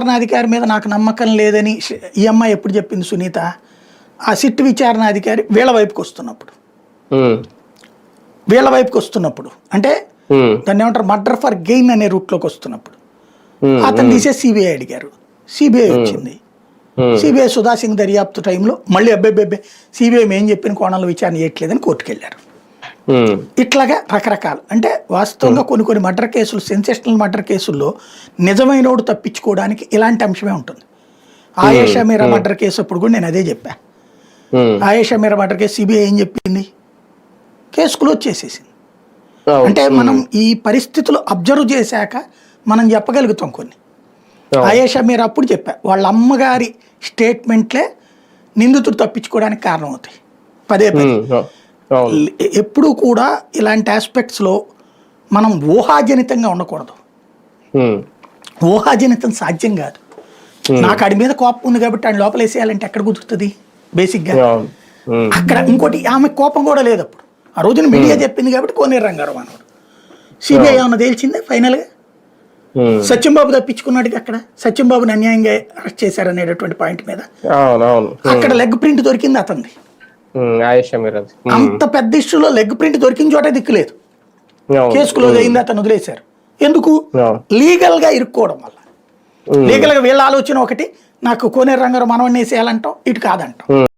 విచారణాధికారి మీద నాకు నమ్మకం లేదని ఈ అమ్మాయి ఎప్పుడు చెప్పింది సునీత? ఆ సిట్ విచారణాధికారి వీళ్ళ వైపుకి వస్తున్నప్పుడు. వీళ్ళ వైపుకి వస్తున్నప్పుడు. అంటే దాన్ని ఏమంటారు? మర్డర్ ఫర్ గెయిన్ అనే రూట్లోకి వస్తున్నప్పుడు. అతను తీసే సిబిఐ అడిగారు. సిబిఐ వచ్చింది. సిబిఐ సుధా సింగ్ దర్యాప్తు టైంలో మళ్ళీ అబ్బెబ్బెబ్బే సిబిఐ ఏం చెప్పిన కోణంలో విచారణ చేయట్లేదని కోర్టుకు వెళ్ళారు ఉమ్, ఇట్లాగా రకరకాలు. అంటే వాస్తవంగా కొన్ని కొన్ని మర్డర్ కేసులు సెన్సేషనల్ మర్డర్ కేసుల్లో నిజమైనోడు తప్పించుకోవడానికి ఇలాంటి అంశమే ఉంటుంది. ఆయేషా మీరా మర్డర్ కేసు అప్పుడు కూడా నేను అదే చెప్పా. Ayesha Meera murder case CBI ఏం చెప్పింది? కేసు క్లోజ్ చేసేసింది. అవును, అంటే మనం ఈ పరిస్థితులు అబ్జర్వ్ చేశాక మనం చెప్పగలుగుతాం కొన్ని. అవును. ఆయేషా మీరు అప్పుడు చెప్పా వాళ్ళ అమ్మగారి స్టేట్మెంట్లే నిందితుడు తప్పించుకోవడానికి కారణం అవుతాయి పదే. పదే ఎప్పుడూ కూడా ఇలాంటి ఆస్పెక్ట్స్లో మనం ఊహాజనితంగా ఉండకూడదు. ఊహాజనితం సాధ్యం కాదు. నాకు ఆడి మీద కోపం ఉంది కాబట్టి ఆయన లోపల వేసేయాలంటే ఎక్కడ కుదురుతుంది? బేసిక్గా. అక్కడ ఇంకోటి ఆమె కోపం కూడా లేదు అప్పుడు. ఆ రోజున మీడియా చెప్పింది కాబట్టి కోనేరు రంగారావు అన్నాడు. సిబిఐ ఏమన్నా తేల్చిందే ఫైనల్గా? సత్యంబాబు తప్పించుకున్నాడు అక్కడ? సత్యంబాబుని అన్యాయంగా అరెస్ట్ చేశారనేటటువంటి పాయింట్ మీద? అక్కడ లెగ్ ప్రింట్ దొరికింది అతనిది. అంత పెద్ద ఇష్యూలో లెగ్ ప్రింట్ దొరికిన చోటే దిక్కులేదు కేసు క్లోజ్ అయింది అతను వదిలేశారు. ఎందుకు? లీగల్గా ఇరుక్కోవడం వల్ల. లీగల్గా వీళ్ళ ఆలోచన ఒకటి నాకు కోనేరు రంగారావు మనవణ్ణి వేసేయాలంటాం ఇటు కాదంటాం.